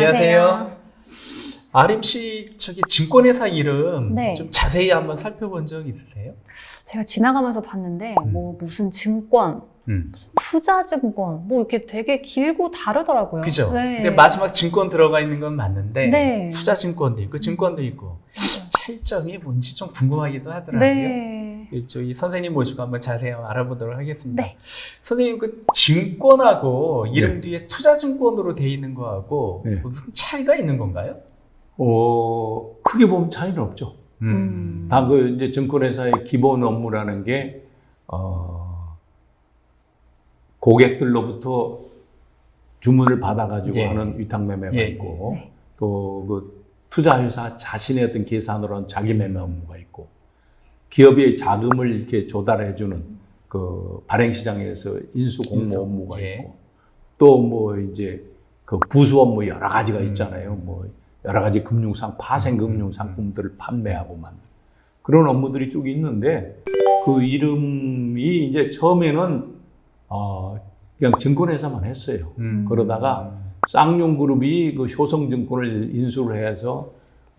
네, 안녕하세요. 아림 씨 저기 증권회사 이름 네. 좀 자세히 한번 살펴본 적 있으세요? 제가 지나가면서 봤는데 음. 뭐 무슨 증권, 음. 투자 증권 뭐 이렇게 되게 길고 다르더라고요. 그죠? 네. 근데 마지막 증권 들어가 있는 건 맞는데 네. 투자 증권도 있고 증권도 있고. 차이점이 뭔지 좀 궁금하기도 하더라고요. 네. 예, 저희 선생님 모시고 한번 자세히 알아보도록 하겠습니다. 네. 선생님 그 증권하고 이름 네. 뒤에 투자증권으로 돼 있는 거하고 네. 무슨 차이가 있는 건가요? 어, 크게 보면 차이는 없죠. 음. 다그 이제 증권회사의 기본 업무라는 게, 어, 고객들로부터 주문을 받아가지고 예. 하는 위탁 매매가 예. 있고, 네. 또그 투자회사 자신의 어떤 계산으로 한 자기 매매 업무가 있고, 기업의 자금을 이렇게 조달해 주는 그 발행 시장에서 인수 공모 업무가 예. 있고, 또 뭐 이제 그 부수 업무 여러 가지가 음. 있잖아요. 뭐 여러 가지 금융상 파생 금융 상품들을 판매하고 만 그런 업무들이 쭉 있는데 그 이름이 이제 처음에는 어 그냥 증권회사만 했어요. 음. 그러다가 쌍용그룹이 그 효성증권을 인수를 해서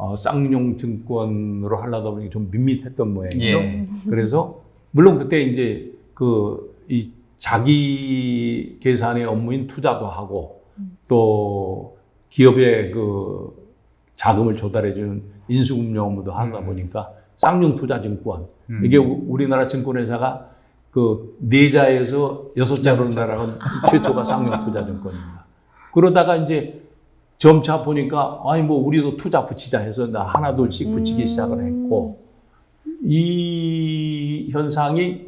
어, 쌍용 증권으로 하려다 보니 좀 밋밋했던 모양이에요. 예. 그래서 물론 그때 이제 그 이 자기 계산의 업무인 투자도 하고 또 기업의 그 자금을 조달해주는 인수금융 업무도 하다 음. 보니까 쌍용 투자증권 음. 이게 우- 우리나라 증권회사가 그 네 자에서 여섯 자로 나라는 최초가 쌍용 투자증권입니다. 그러다가 이제 점차 보니까 아니 뭐 우리도 투자 붙이자 해서 나 하나 둘씩 붙이기 음. 시작을 했고 이 현상이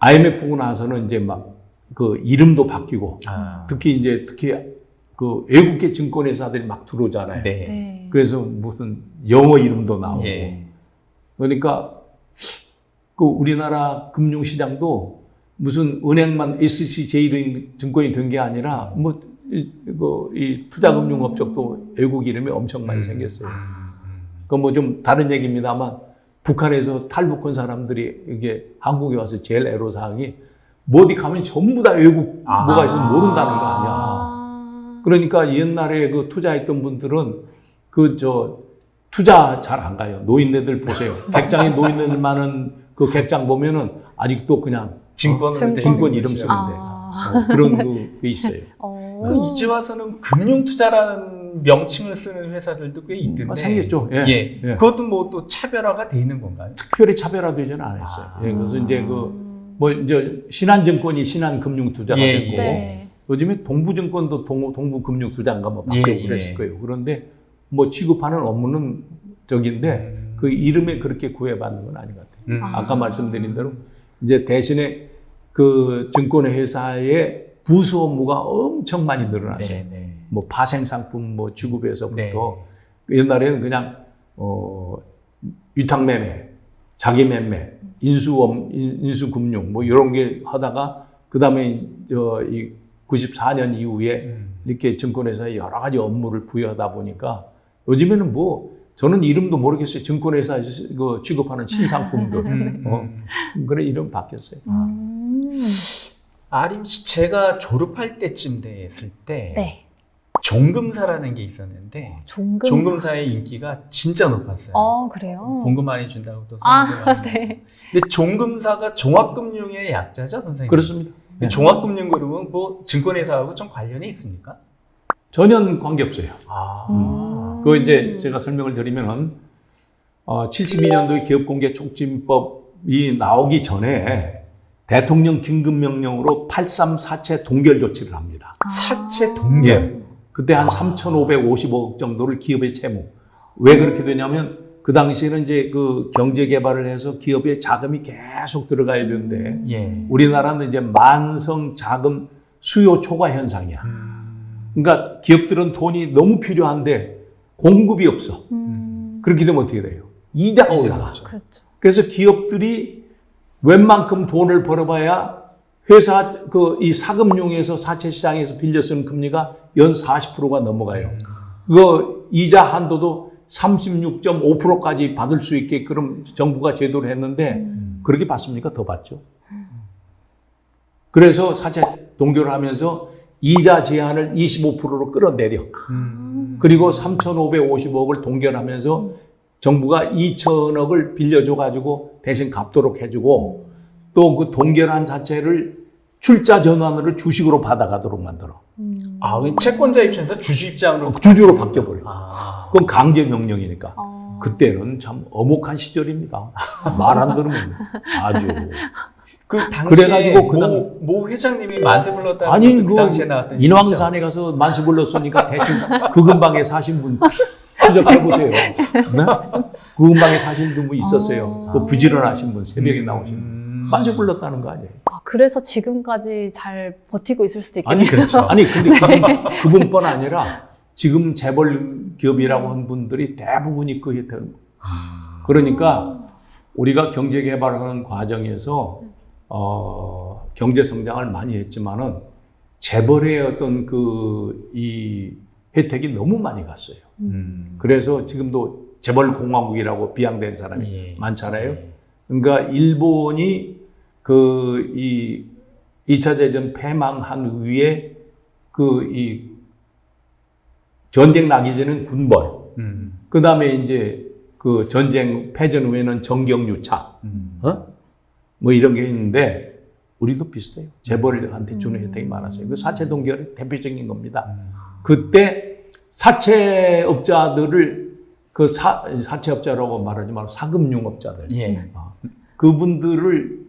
IMF고 나서는 이제 막 그 이름도 바뀌고 아. 특히 이제 특히 그 외국계 증권회사들이 막 들어오잖아요. 네. 네. 그래서 무슨 영어 이름도 나오고 예. 그러니까 그 우리나라 금융시장도 무슨 은행만 SCJ 증권이 된 게 아니라 뭐 뭐이 투자금융업적도 외국 이름이 엄청 많이 음. 생겼어요. 음. 그건 뭐 좀 다른 얘기입니다만 북한에서 탈북한 사람들이 이게 한국에 와서 제일 애로사항이 뭐 어디 가면 전부 다 외국 아. 뭐가 있으면 모른다는 거 아니야. 아. 그러니까 옛날에 그 투자했던 분들은 그 저 투자 잘 안 가요. 노인네들 보세요. 객장에 노인네들 많은 그 객장 보면은 아직도 그냥 증권. 돼 증권 있는 이름. 쓰는데 아. 어, 그런 그 있어요. 어. 그 이제 와서는 금융 투자라는 명칭을 쓰는 회사들도 꽤 있던데. 아, 생겼죠. 예. 예. 예. 그것도 뭐 또 차별화가 돼 있는 건가요? 특별히 차별화되지는 않았어요. 아. 예, 그래서 이제 그 뭐 이제 신한증권이 신한금융투자가 예, 됐고 예. 네. 요즘에 동부증권도 동, 동부금융투자인가 뭐 예, 바뀌고 예. 그랬을 거예요. 그런데 뭐 취급하는 업무는 저긴데 음. 그 이름에 그렇게 구애받는 건 아닌 것 같아요. 음. 아. 아까 말씀드린 대로 이제 대신에 그 증권회사의 부수 업무가 엄청 많이 늘어났어요. 네, 네. 뭐 파생 상품 뭐 취급에서부터 네. 옛날에는 그냥 어 위탁 매매, 자기 매매, 인수업 인수금융 뭐 이런 게 하다가 그다음에 저이 94년 이후에 음. 이렇게 증권회사에 여러 가지 업무를 부여하다 보니까 요즘에는 뭐 저는 이름도 모르겠어요. 증권회사에서 그 취급하는 신상품들 음. 어. 그런 이름 바뀌었어요. 음. 아림 씨 제가 졸업할 때쯤 됐을 때 네. 종금사라는 게 있었는데 종금. 종금사의 인기가 진짜 높았어요. 어, 그래요? 봉급 많이 준다고 또 아, 쓰는데 네. 근데 종금사가 종합금융의 약자죠, 선생님? 그렇습니다. 근데 종합금융그룹은 뭐 증권회사하고 좀 관련이 있습니까? 전혀 관계 없어요. 아, 음. 그 이제 제가 설명을 드리면은 어, 72년도에 기업공개 촉진법이 나오기 전에 대통령 긴급명령으로 834채 동결 조치를 합니다. 사채 동결. 예. 그때 한 아. 3,550억 정도를 기업에 채무. 왜 그렇게 되냐면 그 당시에는 이제 그 경제 개발을 해서 기업에 자금이 계속 들어가야 되는데 예. 우리나라는 이제 만성 자금 수요 초과 현상이야. 음. 그러니까 기업들은 돈이 너무 필요한데 공급이 없어. 음. 그렇게 되면 어떻게 돼요? 이자가 올라가. 그렇죠. 그래서 기업들이 웬만큼 돈을 벌어봐야 회사 그 이 사금융에서 사채 시장에서 빌려 쓰는 금리가 연 40%가 넘어가요. 그 이자 한도도 36.5%까지 받을 수 있게 그럼 정부가 제도를 했는데 음. 그렇게 받습니까? 더 받죠. 그래서 사채 동결을 하면서 이자 제한을 25%로 끌어내려. 음. 그리고 3,550억을 동결하면서 정부가 2천억을 빌려줘 가지고 대신 갚도록 해주고 또 그 동결한 자체를 출자 전환으로 주식으로 받아가도록 만들어. 음. 아, 그 채권자 입장에서 주주 입장으로. 주주로 바뀌어 버려. 아. 그건 강제 명령이니까. 어. 그때는 참 엄혹한 시절입니다. 말 안 들으면 아주. 그 당시에 그래가지고 모, 모 회장님이 만세 불렀다는 아니 그 그 당시에 나왔던 인왕산에 가서 만세 불렀으니까 대충 그 근방에 사신 분 추적해 보세요. 네? 그 근방에 사신 분 있었어요. 아. 그 부지런하신 분 새벽에 나오신 분. 분 만세 불렀다는 거 아니에요? 아, 그래서 지금까지 잘 버티고 있을 수도 있겠네요. 아니 그렇죠. 아니 근데 그, 그분뿐 아니라 지금 재벌 기업이라고 한 분들이 대부분이 그 혜택. 그러니까 우리가 경제 개발하는 과정에서 어, 경제 성장을 많이 했지만은 재벌의 어떤 그 이 혜택이 너무 많이 갔어요. 음. 그래서 지금도 재벌 공화국이라고 비양된 사람이 예. 많잖아요. 예. 그러니까 일본이 그 이 2차 대전 패망한 후에 그 이 전쟁 나기 전에는 군벌, 음. 그 다음에 이제 그 전쟁 패전 후에는 정경유착, 음. 어? 뭐 이런 게 있는데 우리도 비슷해요. 재벌한테 주는 음. 혜택이 많았어요. 그 사채 동결이 대표적인 겁니다. 음. 그때 사채업자들을 그 사, 사채업자라고 말하지 말고 사금융업자들 예. 아, 그분들을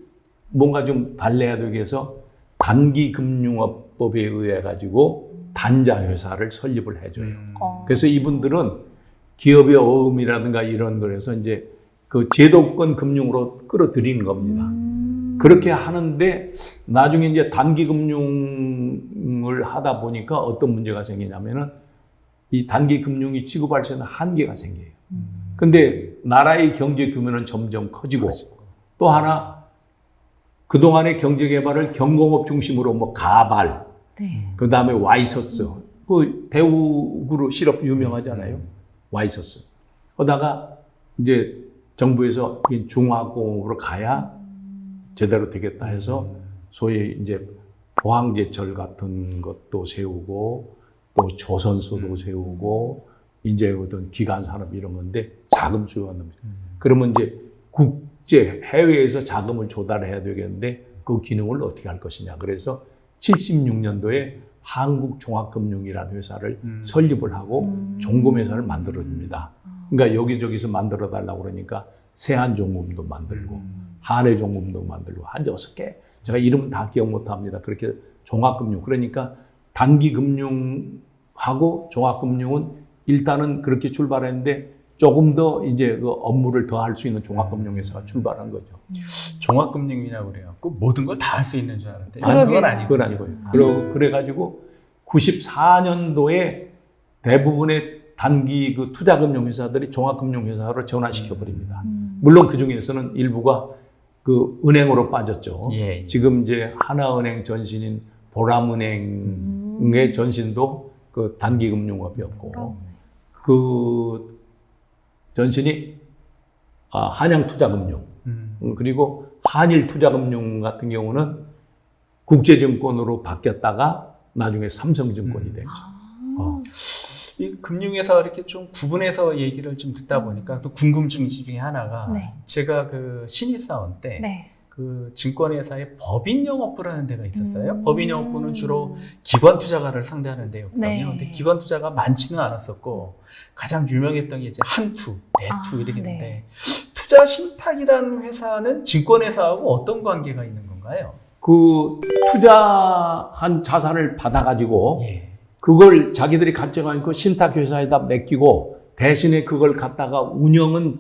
뭔가 좀 달래야 되기 위해서 단기금융업법에 의해 가지고 단자 회사를 설립을 해줘요. 음. 어. 그래서 이분들은 기업의 어음이라든가 이런 거에서 이제 그 제도권 금융으로 끌어들이는 겁니다. 음. 그렇게 하는데 나중에 이제 단기 금융 을 하다 보니까 어떤 문제가 생기냐면은 이 단기 금융이 취급할 수 있는 한계가 생겨요. 음. 근데 나라의 경제 규모는 점점 커지고 또 하나 그동안의 경제 개발을 경공업 중심으로 뭐 가발, 네. 그 다음에 와이서스, 그 배우구로 시럽 유명하잖아요. 와이서스. 그러다가 이제 정부에서 이 중화공업으로 가야 제대로 되겠다 해서 소위 이제 포항제철 같은 것도 세우고 또 조선소도 음. 세우고 이제 어떤 기간 산업 이런 건데 자금 수요가 넘쳐. 그러면 이제 국제 해외에서 자금을 조달해야 되겠는데 그 기능을 어떻게 할 것이냐. 그래서 76년도에 한국종합금융이라는 회사를 음. 설립을 하고 음. 종금회사를 만들어줍니다. 그러니까 여기저기서 만들어 달라고 그러니까 세한종금도 만들고 음. 한해종금도 만들고 한 여섯 개 제가 이름 다 기억 못합니다. 그렇게 종합금융 그러니까 단기 금융하고 종합금융은 일단은 그렇게 출발했는데 조금 더 이제 그 업무를 더 할 수 있는 종합금융회사가 출발한 거죠. 종합금융이라고 그래갖고 모든 걸 다 할 수 있는 줄 알았는데 아니, 그건 아니고 그건 아니고요. 그러, 그래가지고 94년도에 대부분의 단기 그 투자금융회사들이 종합금융회사로 전환시켜 버립니다. 음. 물론 그 중에서는 일부가 그 은행으로 빠졌죠. 예. 지금 이제 하나은행 전신인 보람은행의 음. 전신도 그 단기금융업이었고 그렇네. 그 전신이 아, 한양투자금융 음. 음, 그리고 한일투자금융 같은 경우는 국제증권으로 바뀌었다가 나중에 삼성증권이 음. 됐죠. 아. 어. 이 금융에서 이렇게 좀 구분해서 얘기를 좀 듣다 보니까 또 궁금증 중에 하나가 네. 제가 그 신입사원 때 네. 그 증권회사에 법인 영업부라는 데가 있었어요. 음. 법인 영업부는 주로 기관 투자가를 상대하는 데였거든요. 네. 근데 기관 투자가 많지는 않았었고 가장 유명했던 게 이제 한투, 네투 아, 이렇게 있는데 네. 투자 신탁이라는 회사는 증권회사하고 어떤 관계가 있는 건가요? 그 투자한 자산을 받아가지고 예. 그걸 자기들이 가져가니까 신탁회사에다 맡기고 대신에 그걸 갖다가 운영은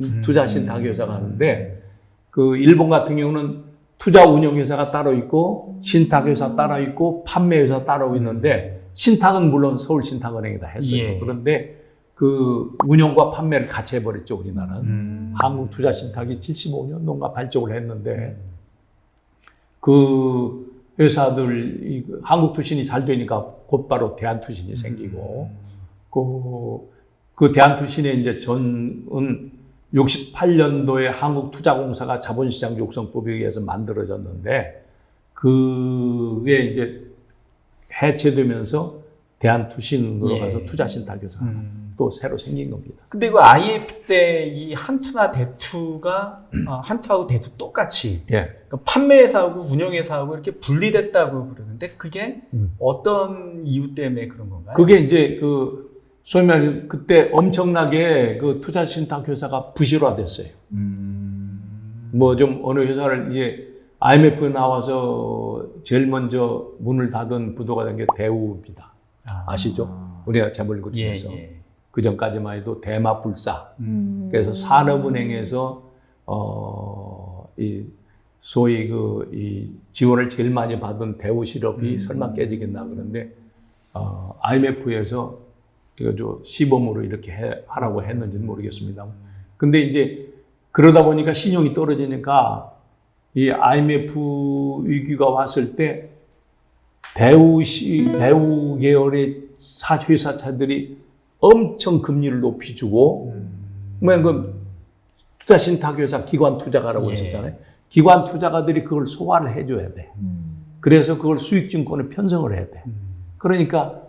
음. 투자 신탁회사가 하는데 그 일본 같은 경우는 투자 운영회사가 따로 있고 신탁회사 따로 있고 판매회사 따로 있는데 신탁은 물론 서울신탁은행에다 했어요. 예. 그런데 그 운영과 판매를 같이 해버렸죠 우리나라는. 음. 한국투자신탁이 75년도인가 발족을 했는데 그 회사들 이 한국 투신이 잘 되니까 곧바로 대한 투신이 생기고 그, 그 대한 투신의 이제 전은 68년도에 한국투자공사가 자본시장 육성법에 의해서 만들어졌는데 그게 이제 해체되면서 대한투신으로 예. 가서 투자신탁교사 음. 또 새로 생긴 겁니다. 근데 그 IF 때 이 한투나 대투가 아, 한투하고 대투 똑같이 예. 그러니까 판매회사하고 운영회사하고 이렇게 분리됐다고 그러는데 그게 음. 어떤 이유 때문에 그런 건가요? 그게 이제 그 소위 말해 그때 엄청나게 그 투자 신탁 회사가 부실화됐어요. 음. 뭐좀 어느 회사를 이제 IMF 나와서 제일 먼저 문을 닫은 부도가 된 게 대우입니다. 아. 아시죠? 우리가 재벌 예, 그룹에서 예. 그 전까지만 해도 대마불사 음. 그래서 산업은행에서 어 이 소위 그 이 지원을 제일 많이 받은 대우 실업이 음. 설마 깨지겠나 그런데 어 IMF에서 이거 저 시범으로 이렇게 해, 하라고 했는지는 모르겠습니다. 근데 이제 그러다 보니까 신용이 떨어지니까 이 IMF 위기가 왔을 때 대우 시 대우 계열의 사 회사차들이 엄청 금리를 높이 주고 뭐그 투자 신탁회사 기관 투자가라고 예. 했었잖아요. 기관 투자가들이 그걸 소화를 해줘야 돼. 그래서 그걸 수익증권에 편성을 해야 돼. 그러니까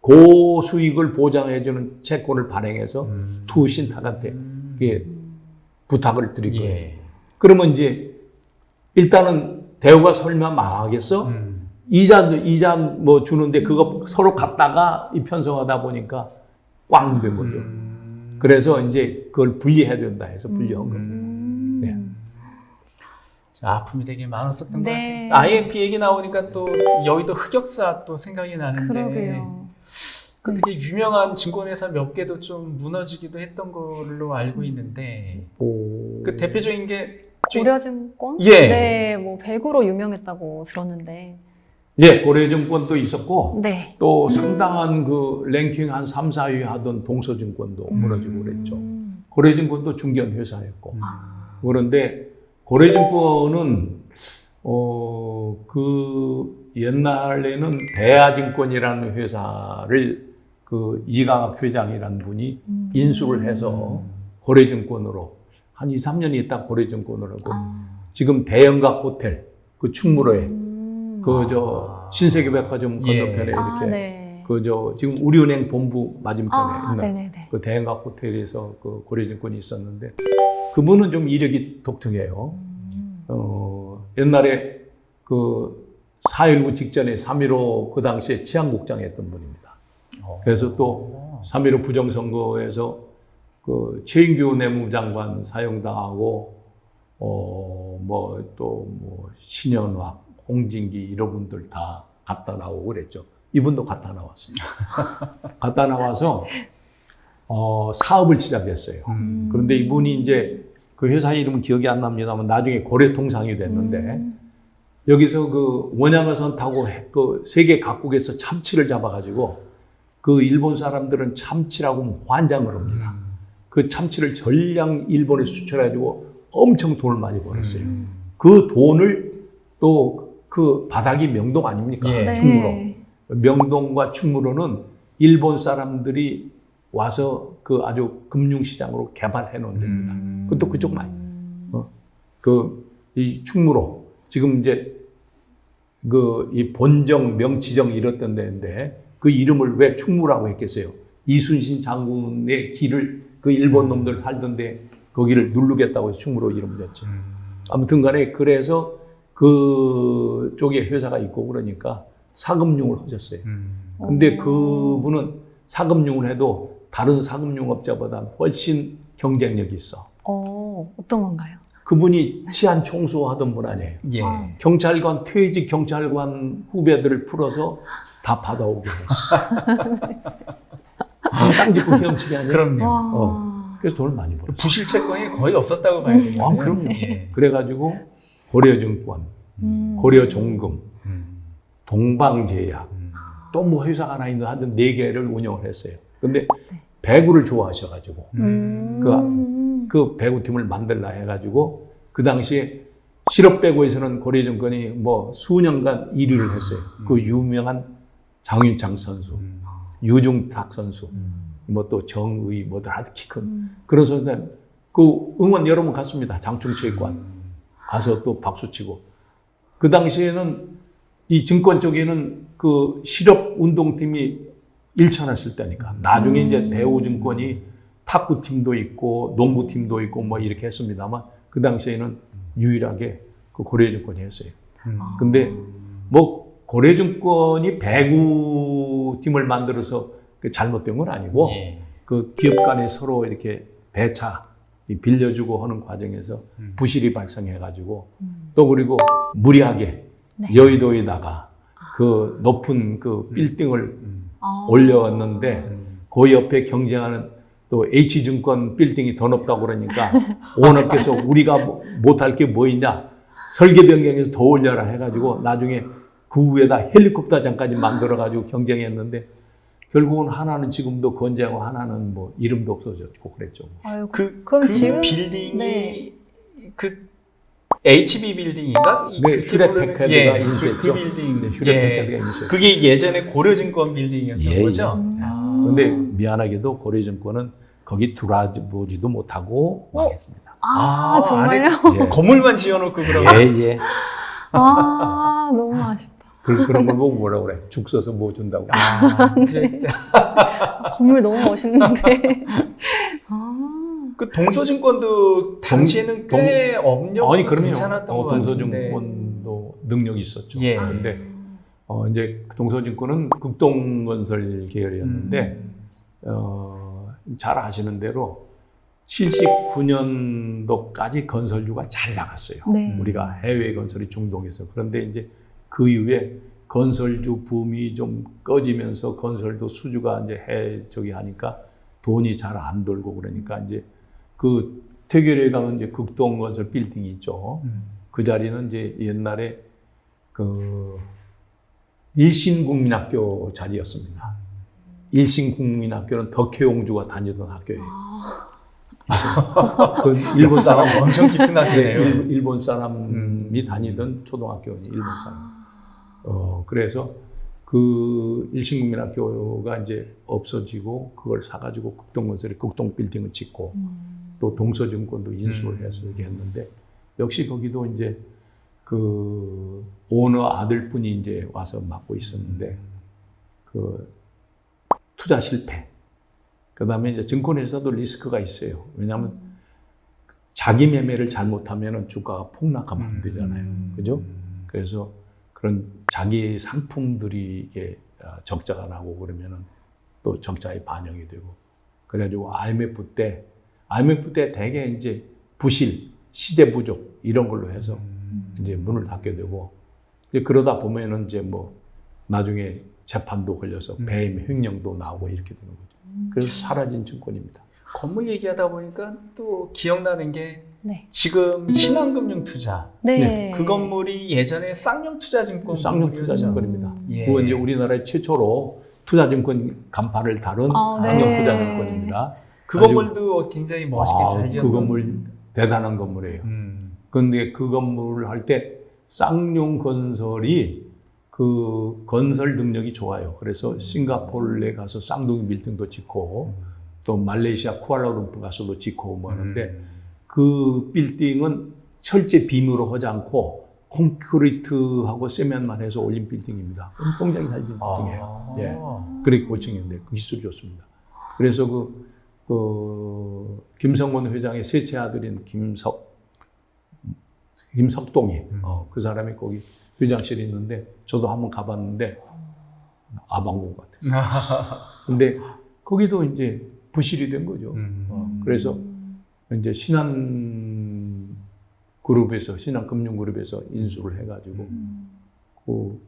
고수익을 보장해주는 채권을 발행해서 음. 투 신탁한테 이게 부탁을 드린 거예요. 예. 그러면 이제 일단은 대우가 설마 망하겠어? 음. 이자 이자 뭐 주는데 그거 서로 갖다가 이 편성하다 보니까 꽝 된 거죠. 음. 그래서 이제 그걸 분리해야 된다 해서 분리한 거예요. 음. 네. 자, 아픔이 되게 많았었던 네. 것 같아요. IMF 얘기 나오니까 또 여의도 흑역사 또 생각이 나는데 그러게요. 그 되게 유명한 증권회사 몇 개도 좀 무너지기도 했던 걸로 알고 있는데 오. 그 대표적인 게 고려증권? 예. 네, 뭐 배구로 유명했다고 들었는데. 예, 고려증권도 있었고 네. 또 상당한 그 랭킹 한 3, 4위 하던 동서증권도 무너지고 그랬죠. 음. 고려증권도 중견 회사였고. 음. 그런데 고려증권은 어, 그 옛날에는 대하증권이라는 회사를 그 이강학 회장이라는 분이 음. 인수를 해서 고려증권으로 한 2, 3년 있다 고려증권으로 아. 지금 대형각 호텔 그 충무로에 음. 그 저 신세계백화점 예. 건너편에 아, 이렇게 네. 그 저 지금 우리은행 본부 맞은편에 아, 있는 네네네. 그 대형각 호텔에서 그 고려증권이 있었는데 그분은 좀 이력이 독특해요. 음. 어, 옛날에 그 4.19 직전에 3.15 그 당시에 치안국장 했던 분입니다. 그래서 또 3.15 부정선거에서 그 최인규 내무장관 사용당하고 어, 뭐 또 뭐 신현화, 홍진기 이런 분들 다 갔다 나오고 그랬죠. 이분도 갔다 나왔습니다. 갔다 나와서 어, 사업을 시작했어요. 음. 그런데 이분이 이제 그 회사 이름은 기억이 안 납니다만 나중에 고려통상이 됐는데 음. 여기서 그 원양어선 타고 해- 그 세계 각국에서 참치를 잡아가지고 그 일본 사람들은 참치라고 하면 환장을 합니다. 그 참치를 전량 일본에 수출해가지고 엄청 돈을 많이 벌었어요. 음. 그 돈을 또 그 바닥이 명동 아닙니까? 예. 네. 충무로. 명동과 충무로는 일본 사람들이 와서 그 아주 금융시장으로 개발해 놓은 데입니다. 음. 그것도 그쪽 많이. 그이 충무로 지금 이제 그 이 본정 명치정 이랬던 데인데 그 이름을 왜 충무라고 했겠어요? 이순신 장군의 길을 그 일본 놈들 살던데 거기를 누르겠다고 해서 충무로 이름 됐죠. 음. 아무튼 간에 그래서 그 쪽에 회사가 있고 그러니까 사금융을 하셨어요. 음. 근데 오. 그분은 사금융을 해도 다른 사금융업자보다 훨씬 경쟁력이 있어. 어, 어떤 건가요? 그분이 치안 총수 하던 분 아니에요. 예. 아. 경찰관 퇴직 경찰관 후배들을 풀어서 다 받아오게 했어. 땅 짓고 헤엄치게 아니라. 그럼요. 와. 어. 그래서 돈을 많이 벌었어. 부실 채권이 거의 없었다고 봐야 되겠네요. 아, 그럼요. 예. 그래가지고 고려증권, 음. 고려종금, 음. 동방제약, 음. 또뭐 회사가 하나 있는 하여튼 네 개를 운영을 했어요. 근데 네. 배구를 좋아하셔가지고 음. 그 배구팀을 만들라 해가지고 그 당시에 실업 배구에서는 고려증권이 뭐 수년간 1위를 했어요. 그 유명한 장윤창 선수, 음. 유중탁 선수, 음. 뭐또 정의 뭐들 아주 키큰 음. 그런 선수들 그 응원 여러 번 갔습니다. 장충체육관 가서 또 박수 치고 그 당시에는 이 증권 쪽에는 그 실업 운동팀이 일천했을 때니까 나중에 이제 대우증권이 탁구팀도 있고 농구팀도 있고 뭐 이렇게 했습니다만 그 당시에는 유일하게 그 고려증권이 했어요. 음. 근데 뭐 고려증권이 배구팀을 만들어서 그 잘못된 건 아니고 예. 그 기업 간에 서로 이렇게 배차 이 빌려주고 하는 과정에서 음. 부실이 발생해가지고 또 그리고 무리하게 네. 여의도에다가 그 높은 그 빌딩을 음. 아. 올렸는데 음. 그 옆에 경쟁하는 또 H증권 빌딩이 더 높다고 그러니까 오너께서 우리가 뭐- 못할 게 뭐 있냐 설계 변경해서 더 올려라 해가지고 나중에 그 위에다 헬리콥터장까지 만들어가지고 경쟁했는데 결국은 하나는 지금도 건재하고 하나는 뭐 이름도 없어졌고 그랬죠. 아유, 그, 그럼 그 지금- 빌딩이 네. 그 HB 빌딩인가? 이- 네, 패카드가 예, 인수했죠. 그, 그 빌딩. 네, 휴렛 예. 인수했죠. 그게 예전에 고려증권 빌딩이었던 예, 거죠. 음. 아. 근데 미안하게도 고려증권은 거기 들어보지도 못하고 어? 망했습니다. 아, 아, 정말요? 예. 건물만 지어놓고 그러면 예, 예. 아, 너무 아쉽다. 그, 그런 걸 보고 뭐라 그래? 죽 써서 뭐 준다고. 아, 이제 건물 너무 멋있는데. 아, 그 동서증권도 당시에는 동- 꽤 업력도 아니, 그럼요. 괜찮았던 어, 것 같은데. 동서증권도 능력이 있었죠. 예. 근데 어, 이제 동서증권은 극동건설 계열이었는데 음. 어, 잘 아시는 대로 79년도까지 건설주가 잘 나갔어요. 네. 우리가 해외 건설이 중동에서 그런데 이제 그 이후에 건설주 붐이 좀 꺼지면서 건설도 수주가 이제 해 저기 하니까 돈이 잘 안 돌고 그러니까 이제 그 태결에 가면 이제 극동 건설 빌딩이 있죠. 음. 그 자리는 이제 옛날에 그 일신국민학교 자리였습니다. 일신국민학교는 덕혜옹주가 다니던 학교예요. 아, 그 일본 사람 엄청 깊은 네, 학교네요. 일- 일본 사람이 음. 다니던 초등학교니 일본 사람. 어 그래서 그 일신국민학교가 이제 없어지고 그걸 사가지고 극동건설에 극동 빌딩을 짓고 음. 또 동서증권도 인수를 음. 해서 이렇게 했는데 역시 거기도 이제 그 오너 아들분이 이제 와서 맡고 있었는데 그 투자 실패. 그 다음에 이제 증권회사도 리스크가 있어요. 왜냐하면 자기 매매를 잘못하면 주가가 폭락하면 안 되잖아요. 음. 그죠? 그래서 그런 자기 상품들이 이게 아, 적자가 나고 그러면은 또 적자에 반영이 되고 그래가지고 IMF 때 IMF 때 대개 이제 부실, 시대 부족 이런 걸로 해서 음. 이제 문을 닫게 되고 이제 그러다 보면은 이제 뭐 나중에 재판도 걸려서 음. 배임 횡령도 나오고 이렇게 되는 거죠. 그래서 사라진 증권입니다. 건물 얘기하다 보니까 또 기억나는 게 네. 지금 신한금융 투자 네. 네, 그 건물이 예전에 쌍용 투자증권 쌍용 투자증권입니다. 예. 그건 이제 우리나라의 최초로 투자증권 간판을 다룬 아, 네. 상용투자증권입니다. 그 아주- 건물도 굉장히 멋있게 아, 잘그 지었던 건물 대단한 건물이에요. 음. 그런데 그 건물을 할 때 쌍용 건설이 그 건설 능력이 좋아요. 그래서 싱가포르에 가서 쌍둥이 빌딩도 짓고 또 말레이시아 쿠알라룸푸 가서도 짓고 뭐 하는데 음. 그 빌딩은 철제 빔으로 하지 않고 콘크리트하고 세면만 해서 올린 빌딩입니다. 굉장히 잘 지은 빌딩이에요. 아. 예. 그렇게 고층인데 그 기술이 좋습니다. 그래서 그, 그 김성원 회장의 셋째 아들인 김석 김석동이 음. 어, 그 사람이 거기 회장실에 있는데 저도 한번 가봤는데 아방궁 같았어요. 근데 거기도 이제 부실이 된 거죠. 음. 어, 그래서 이제 신한 그룹에서 신한 금융 그룹에서 인수를 해가지고 그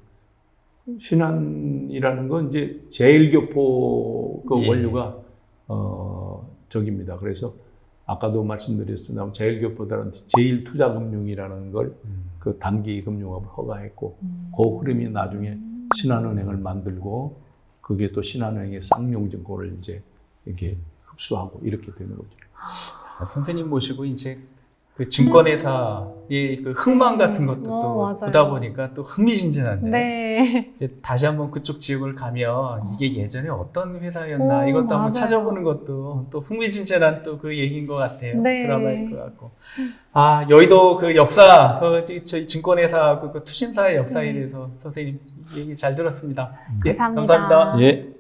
신한이라는 건 이제 제일교포 그 예. 원료가 어 저기입니다. 그래서 아까도 말씀드렸습니다. 제일교포다는 제일투자금융이라는 걸그 단기 금융업을 허가했고 그 흐름이 나중에 신한은행을 만들고 그게 또 신한은행의 쌍용증권을 이제 이렇게 흡수하고 이렇게 되는 거죠. 아, 선생님 모시고 이제 그 증권회사의 그 흥망 같은 것도 어, 또 맞아요. 보다 보니까 또 흥미진진한데 네. 이제 다시 한번 그쪽 지역을 가면 이게 예전에 어떤 회사였나 오, 이것도 한번 맞아요. 찾아보는 것도 또 흥미진진한 또 그 얘기인 것 같아요. 네. 드라마일 것 같고. 아 여의도 그 역사, 그 저희 증권회사 그, 그 투신사의 역사에 네. 대해서 선생님 얘기 잘 들었습니다. 감사합니다. 감사합니다. 예.